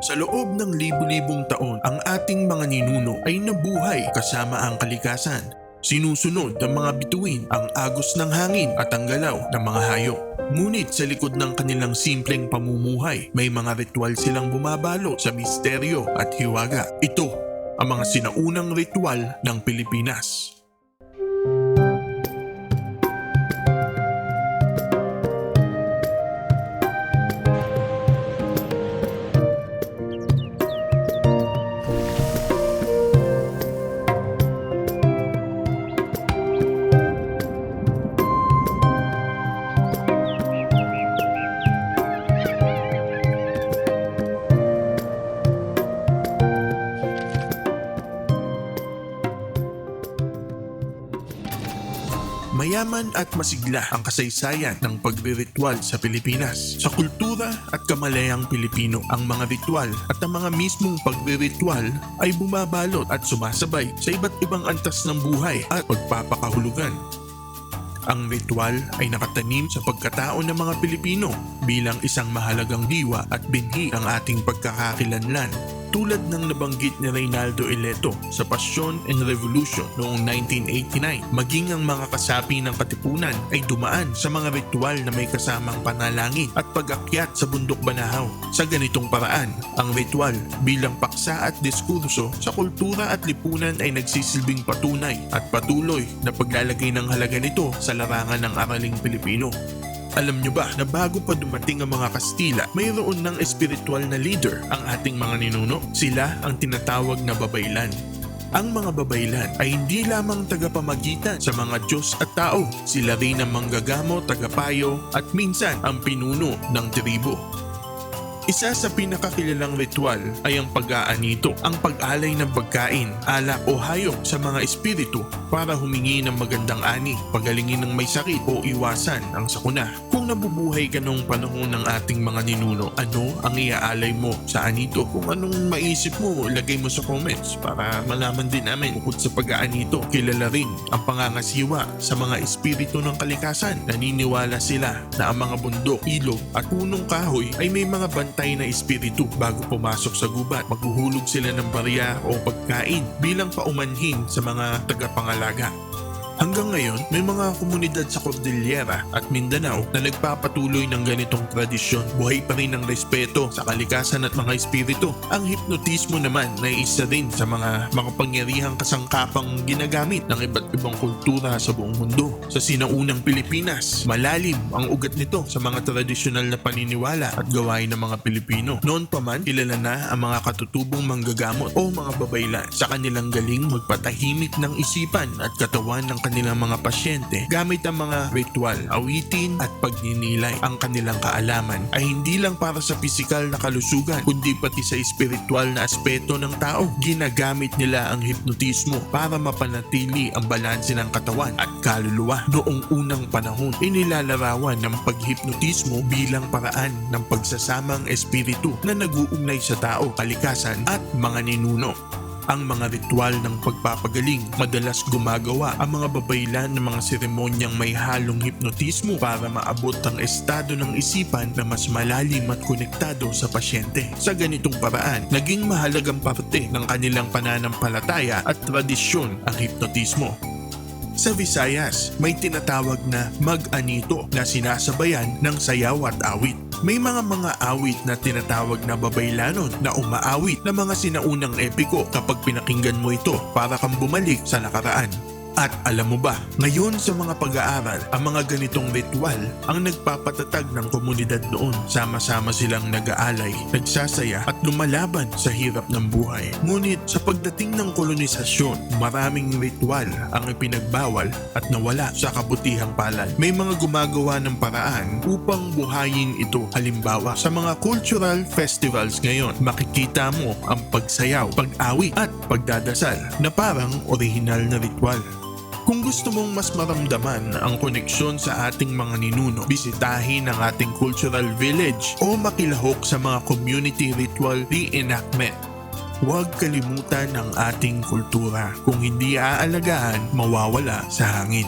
Sa loob ng libu-libong taon, ang ating mga ninuno ay nabuhay kasama ang kalikasan. Sinusunod ng mga bituin ang agos ng hangin at ang galaw ng mga hayop. Ngunit sa likod ng kanilang simpleng pamumuhay, may mga ritual silang bumabalo sa misteryo at hiwaga. Ito ang mga sinaunang ritual ng Pilipinas. Mayaman at masigla ang kasaysayan ng pagriritual sa Pilipinas. Sa kultura at kamalayang Pilipino, ang mga ritual at ang mga mismong pagriritual ay bumabalot at sumasabay sa iba't ibang antas ng buhay at pagpapakahulugan. Ang ritual ay nakatanim sa pagkatao ng mga Pilipino bilang isang mahalagang diwa at binhi ng ating pagkakakilanlan tulad ng nabanggit ni Reynaldo Ileto sa Passion and Revolution noong 1989. Maging ang mga kasapi ng katipunan ay dumaan sa mga ritual na may kasamang panalangin at pag-akyat sa bundok Banahaw. Sa ganitong paraan, ang ritual bilang paksa at diskurso sa kultura at lipunan ay nagsisilbing patunay at patuloy na paglalagay ng halaga nito sa larangan ng araling Pilipino. Alam nyo ba na bago pa dumating ang mga Kastila, mayroon ng espiritual na leader ang ating mga ninuno? Sila ang tinatawag na babaylan. Ang mga babaylan ay hindi lamang tagapamagitan sa mga Diyos at tao. Sila rin ang manggagamo, tagapayo at minsan ang pinuno ng tribo. Isa sa pinakakilalang ritual ay ang pag-aanito, ang pag-alay ng pagkain, alak o hayop sa mga espiritu para humingi ng magandang ani, pagalingin ng may sakit o iwasan ang sakuna. Nabubuhay ka noong panahon ng ating mga ninuno, ano ang iaalay mo sa anito? Kung anong maisip mo, ilagay mo sa comments para malaman din namin bukod sa pag-aanito. Kilala rin ang pangangasiwa sa mga espiritu ng kalikasan. Naniniwala sila na ang mga bundok, ilog at punong kahoy ay may mga bantay na espiritu bago pumasok sa gubat. Maghuhulog sila ng barya o pagkain bilang paumanhin sa mga tagapangalaga. Hanggang ngayon, may mga komunidad sa Cordillera at Mindanao na nagpapatuloy ng ganitong tradisyon. Buhay pa rin ang respeto sa kalikasan at mga espiritu. Ang hipnotismo naman na isa din sa mga makapangyarihang kasangkapang ginagamit ng iba't ibang kultura sa buong mundo. Sa sinaunang Pilipinas, malalim ang ugat nito sa mga tradisyonal na paniniwala at gawain ng mga Pilipino. Noon pa man, kilala na ang mga katutubong manggagamot o mga babaylan sa kanilang galing magpatahimik ng isipan at katawan ng kanilang mga pasyente gamit ang mga ritual, awitin at pagninilay. Ang kanilang kaalaman ay hindi lang para sa pisikal na kalusugan kundi pati sa espiritual na aspeto ng tao. Ginagamit nila ang hipnotismo para mapanatili ang balanse ng katawan at kaluluwa. Noong unang panahon, inilalarawan ng paghipnotismo bilang paraan ng pagsasamang espiritu na nag-uugnay sa tao, kalikasan at mga ninuno ang mga ritual ng pagpapagaling. Madalas gumagawa ang mga babaylan ng mga seremonyang may halong hipnotismo para maabot ang estado ng isipan na mas malalim at konektado sa pasyente. Sa ganitong paraan, naging mahalagang parte ng kanilang pananampalataya at tradisyon ang hipnotismo. Sa Visayas, may tinatawag na mag-anito na sinasabayan ng sayaw at awit. May mga mga awit na tinatawag na babaylanon na umaawit na mga sinaunang epiko kapag pinakinggan mo ito para kang bumalik sa nakaraan. At alam mo ba, ngayon sa mga pag-aaral, ang mga ganitong ritual ang nagpapatatag ng komunidad noon. Sama-sama silang nag-aalay, nagsasaya at lumalaban sa hirap ng buhay. Ngunit sa pagdating ng kolonisasyon, maraming ritual ang ipinagbawal at nawala sa kabutihang palad. May mga gumagawa ng paraan upang buhayin ito. Halimbawa, sa mga cultural festivals ngayon, makikita mo ang pagsayaw, pag-awi at pagdadasal na parang orihinal na ritual. Kung gusto mong mas maramdaman ang koneksyon sa ating mga ninuno, bisitahin ang ating cultural village o makilahok sa mga community ritual reenactment. Huwag kalimutan ang ating kultura. Kung hindi aalagaan, mawawala sa hangin.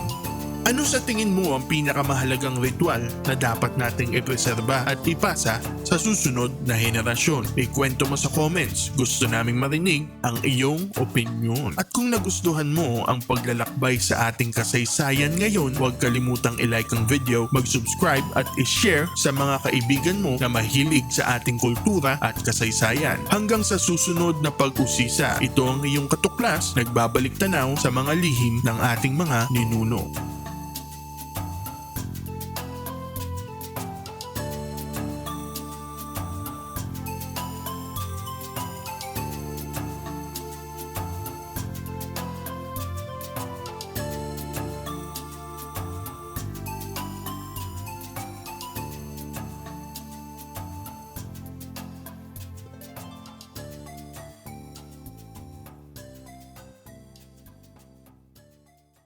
Ano sa tingin mo ang pinakamahalagang ritual na dapat nating ipreserba at ipasa sa susunod na henerasyon? Ikwento mo sa comments. Gusto naming marinig ang iyong opinion. At kung nagustuhan mo ang paglalakbay sa ating kasaysayan ngayon, huwag kalimutang i-like ang video, mag-subscribe at i-share sa mga kaibigan mo na mahilig sa ating kultura at kasaysayan. Hanggang sa susunod na pag-usisa, ito ang iyong katuklas, nagbabalik tanaw sa mga lihim ng ating mga ninuno.